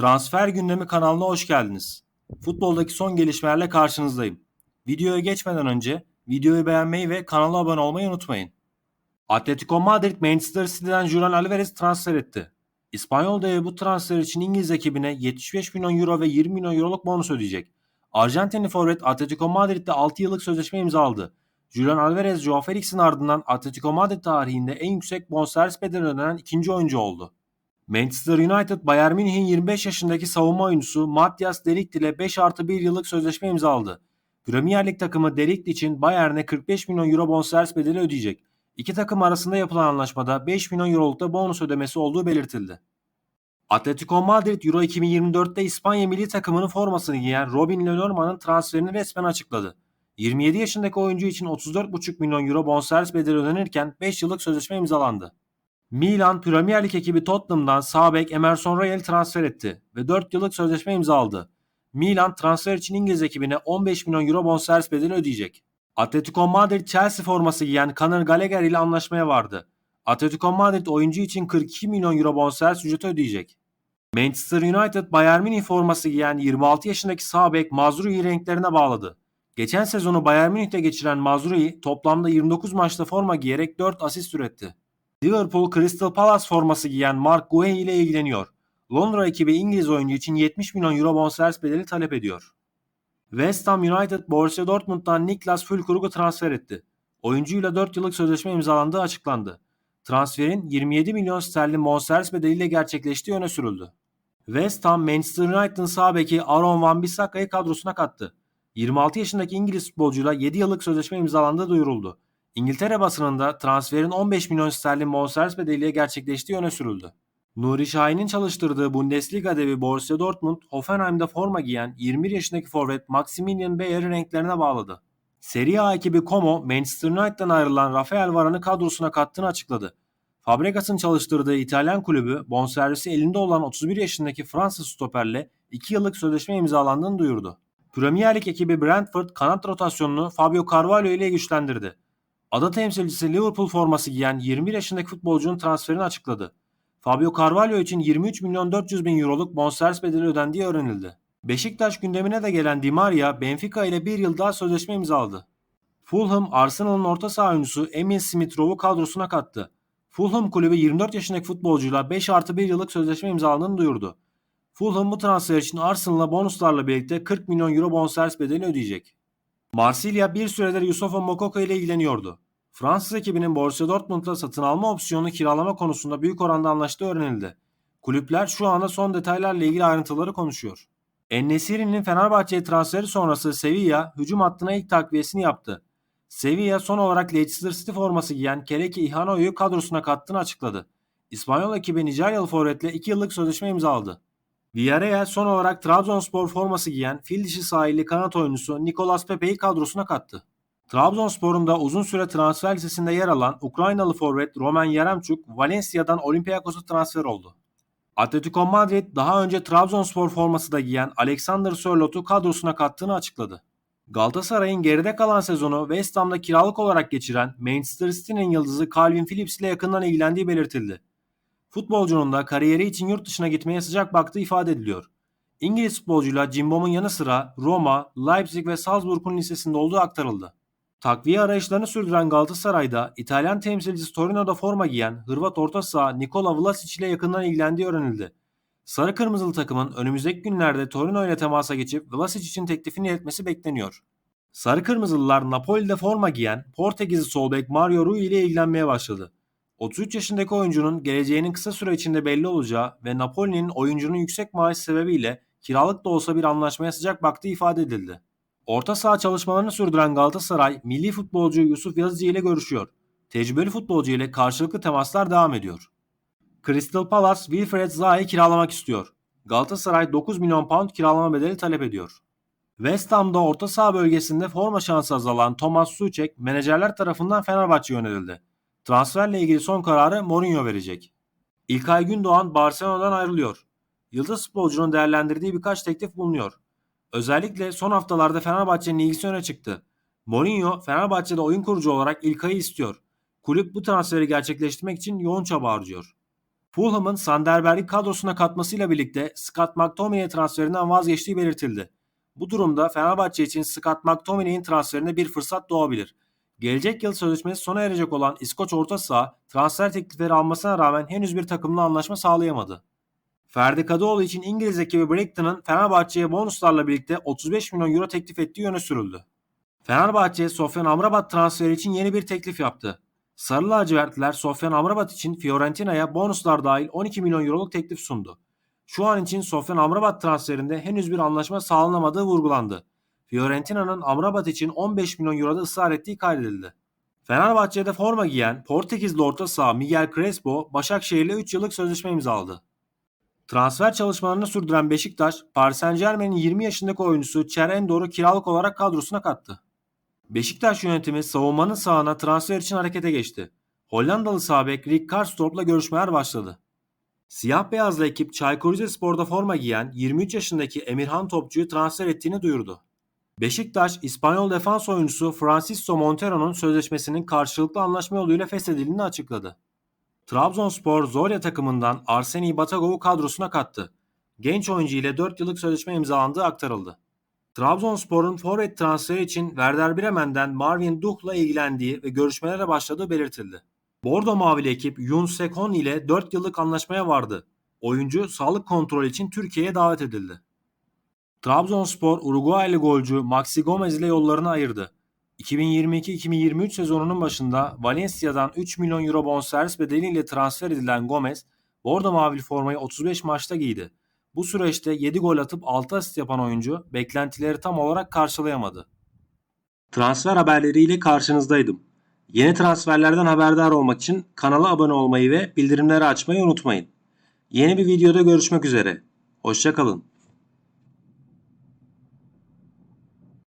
Transfer Gündemi kanalına hoş geldiniz. Futboldaki son gelişmelerle karşınızdayım. Videoya geçmeden önce videoyu beğenmeyi ve kanala abone olmayı unutmayın. Atletico Madrid Manchester City'den Julian Alvarez transfer etti. İspanyol devi bu transfer için İngiliz ekibine 75 milyon euro ve 20 milyon euroluk bonus ödeyecek. Arjantinli forvet Atletico Madrid'de 6 yıllık sözleşme imzaladı. Julian Alvarez, Joao Felix'in ardından Atletico Madrid tarihinde en yüksek bonservis bedeli ödenen ikinci oyuncu oldu. Manchester United, Bayern Münih'in 25 yaşındaki savunma oyuncusu Matthias Delikt ile 5 artı 1 yıllık sözleşme imzaladı. Premier Lig takımı Delikt için Bayern'e 45 milyon euro bonservis bedeli ödeyecek. İki takım arasında yapılan anlaşmada 5 milyon euroluk da bonus ödemesi olduğu belirtildi. Atletico Madrid Euro 2024'te İspanya milli takımının formasını giyen Robin Lenormand'ın transferini resmen açıkladı. 27 yaşındaki oyuncu için 34,5 milyon euro bonservis bedeli ödenirken 5 yıllık sözleşme imzalandı. Milan Premier Lig ekibi Tottenham'dan sağ bek Emerson Royal transfer etti ve 4 yıllık sözleşme imzaladı. Milan transfer için İngiliz ekibine 15 milyon euro bonservis bedeli ödeyecek. Atletico Madrid Chelsea forması giyen Conor Gallagher ile anlaşmaya vardı. Atletico Madrid oyuncu için 42 milyon euro bonservis ücreti ödeyecek. Manchester United Bayern Münih forması giyen 26 yaşındaki sağ bek Mazroui'yi renklerine bağladı. Geçen sezonu Bayern Münih'te geçiren Mazrui toplamda 29 maçta forma giyerek 4 asist üretti. Liverpool Crystal Palace forması giyen Mark Guehi ile ilgileniyor. Londra ekibi İngiliz oyuncu için 70 milyon euro bonservis bedeli talep ediyor. West Ham United Borussia Dortmund'dan Niklas Füllkrug'u transfer etti. Oyuncuyla 4 yıllık sözleşme imzalandığı açıklandı. Transferin 27 milyon sterlin bonservis bedeliyle gerçekleştiği öne sürüldü. West Ham Manchester United'ın sağ beki Aaron Wan-Bissaka'yı kadrosuna kattı. 26 yaşındaki İngiliz futbolcuyla 7 yıllık sözleşme imzalandığı duyuruldu. İngiltere basınında transferin 15 milyon sterlin bonservis bedeliyle gerçekleştiği öne sürüldü. Nuri Şahin'in çalıştırdığı Bundesliga devi Borussia Dortmund, Hoffenheim'de forma giyen 21 yaşındaki forvet Maximilian Bayer'i renklerine bağladı. Serie A ekibi Como, Manchester United'dan ayrılan Rafael Varane'ı kadrosuna kattığını açıkladı. Fabregas'ın çalıştırdığı İtalyan kulübü bonservisi elinde olan 31 yaşındaki Fransız stoperle 2 yıllık sözleşme imzalandığını duyurdu. Premier Lig ekibi Brentford kanat rotasyonunu Fabio Carvalho ile güçlendirdi. Ada temsilcisi Liverpool forması giyen 21 yaşındaki futbolcunun transferini açıkladı. Fabio Carvalho için 23 milyon 400 bin euroluk bonservis bedeli ödendiği öğrenildi. Beşiktaş gündemine de gelen Di Maria, Benfica ile bir yıl daha sözleşme imzaladı. Fulham, Arsenal'ın orta saha oyuncusu Emil Smith-Rowe'u kadrosuna kattı. Fulham kulübü 24 yaşındaki futbolcuyla 5 artı 1 yıllık sözleşme imzalandığını duyurdu. Fulham bu transfer için Arsenal'a bonuslarla birlikte 40 milyon euro bonservis bedeli ödeyecek. Marsilya bir süredir Yusufa Mokoko ile ilgileniyordu. Fransız ekibinin Borussia Dortmund'la satın alma opsiyonu kiralama konusunda büyük oranda anlaştığı öğrenildi. Kulüpler şu anda son detaylarla ilgili ayrıntıları konuşuyor. Ennesiri'nin Fenerbahçe'ye transferi sonrası Sevilla hücum hattına ilk takviyesini yaptı. Sevilla son olarak Leicester City forması giyen Kereki Ihano'yu kadrosuna kattığını açıkladı. İspanyol ekibi Nijeryalı forvetle 2 yıllık sözleşme imzaladı. Villarreal son olarak Trabzonspor forması giyen fil dişi sahilli kanat oyuncusu Nicolas Pepe'yi kadrosuna kattı. Trabzonspor'un da uzun süre transfer listesinde yer alan Ukraynalı forvet Roman Yaremchuk Valencia'dan Olympiakos'a transfer oldu. Atletico Madrid daha önce Trabzonspor forması da giyen Alexander Sörlot'u kadrosuna kattığını açıkladı. Galatasaray'ın geride kalan sezonu West Ham'da kiralık olarak geçiren Manchester City'nin yıldızı Calvin Phillips ile yakından ilgilendiği belirtildi. Futbolcunun da kariyeri için yurt dışına gitmeye sıcak baktığı ifade ediliyor. İngiliz futbolcuyla Cimbom'un yanı sıra Roma, Leipzig ve Salzburg'un listesinde olduğu aktarıldı. Takviye arayışlarını sürdüren Galatasaray'da İtalyan temsilcisi Torino'da forma giyen Hırvat orta saha Nikola Vlasic ile yakından ilgilendiği öğrenildi. Sarı Kırmızılı takımın önümüzdeki günlerde Torino ile temasa geçip Vlasic için teklifini iletmesi bekleniyor. Sarı Kırmızılılar Napoli'de forma giyen Portekizli sol bek Mario Rui ile ilgilenmeye başladı. 33 yaşındaki oyuncunun geleceğinin kısa süre içinde belli olacağı ve Napoli'nin oyuncunun yüksek maaş sebebiyle kiralık da olsa bir anlaşmaya sıcak baktığı ifade edildi. Orta saha çalışmalarını sürdüren Galatasaray, milli futbolcu Yusuf Yazıcı ile görüşüyor. Tecrübeli futbolcu ile karşılıklı temaslar devam ediyor. Crystal Palace, Wilfred Zaha'yı kiralamak istiyor. Galatasaray 9 milyon pound kiralama bedeli talep ediyor. West Ham'da orta saha bölgesinde forma şansı azalan Thomas Suchek menajerler tarafından Fenerbahçe'ye yönelildi. Transferle ilgili son kararı Mourinho verecek. İlkay Gündoğan Barcelona'dan ayrılıyor. Yıldız futbolcunun değerlendirdiği birkaç teklif bulunuyor. Özellikle son haftalarda Fenerbahçe'nin ilgisi öne çıktı. Mourinho Fenerbahçe'de oyun kurucu olarak İlkay'ı istiyor. Kulüp bu transferi gerçekleştirmek için yoğun çaba harcıyor. Fulham'ın Sanderberg'i kadrosuna katmasıyla birlikte Scott McTominay transferinden vazgeçtiği belirtildi. Bu durumda Fenerbahçe için Scott McTominay'in transferine bir fırsat doğabilir. Gelecek yıl sözleşmesi sona erecek olan İskoç orta saha transfer teklifleri almasına rağmen henüz bir takımla anlaşma sağlayamadı. Ferdi Kadıoğlu için İngiliz ekibi Brighton'ın Fenerbahçe'ye bonuslarla birlikte 35 milyon euro teklif ettiği öne sürüldü. Fenerbahçe Sofyan Amrabat transferi için yeni bir teklif yaptı. Sarı lacivertliler Sofyan Amrabat için Fiorentina'ya bonuslar dahil 12 milyon euroluk teklif sundu. Şu an için Sofyan Amrabat transferinde henüz bir anlaşma sağlanamadığı vurgulandı. Fiorentina'nın Amrabat için 15 milyon euroda ısrar ettiği kaydedildi. Fenerbahçe'de forma giyen Portekizli orta saha Miguel Crespo, Başakşehir'le 3 yıllık sözleşme imzaladı. Transfer çalışmalarını sürdüren Beşiktaş, Paris Saint Germain'in 20 yaşındaki oyuncusu Çerendor'u kiralık olarak kadrosuna kattı. Beşiktaş yönetimi savunmanın sağına transfer için harekete geçti. Hollandalı sağ bek Rick Karstorp'la görüşmeler başladı. Siyah beyazlı ekip Çaykur Rizespor'da forma giyen 23 yaşındaki Emirhan Topçu'yu transfer ettiğini duyurdu. Beşiktaş, İspanyol defans oyuncusu Francisco Montero'nun sözleşmesinin karşılıklı anlaşma yoluyla feshedildiğini açıkladı. Trabzonspor Zorya takımından Arseni Batagov'u kadrosuna kattı. Genç oyuncu ile 4 yıllık sözleşme imzalandığı aktarıldı. Trabzonspor'un forvet transferi için Werder Bremen'den Marvin Duch'la ilgilendiği ve görüşmelere başladığı belirtildi. Bordo Mavili ekip Yun Sekon ile 4 yıllık anlaşmaya vardı. Oyuncu sağlık kontrolü için Türkiye'ye davet edildi. Trabzonspor Uruguaylı golcü Maxi Gomez ile yollarını ayırdı. 2022-2023 sezonunun başında Valencia'dan 3 milyon euro bonservis bedeliyle transfer edilen Gomez, Bordo Mavili formayı 35 maçta giydi. Bu süreçte 7 gol atıp 6 asist yapan oyuncu beklentileri tam olarak karşılayamadı. Transfer haberleriyle karşınızdaydım. Yeni transferlerden haberdar olmak için kanala abone olmayı ve bildirimleri açmayı unutmayın. Yeni bir videoda görüşmek üzere. Hoşçakalın.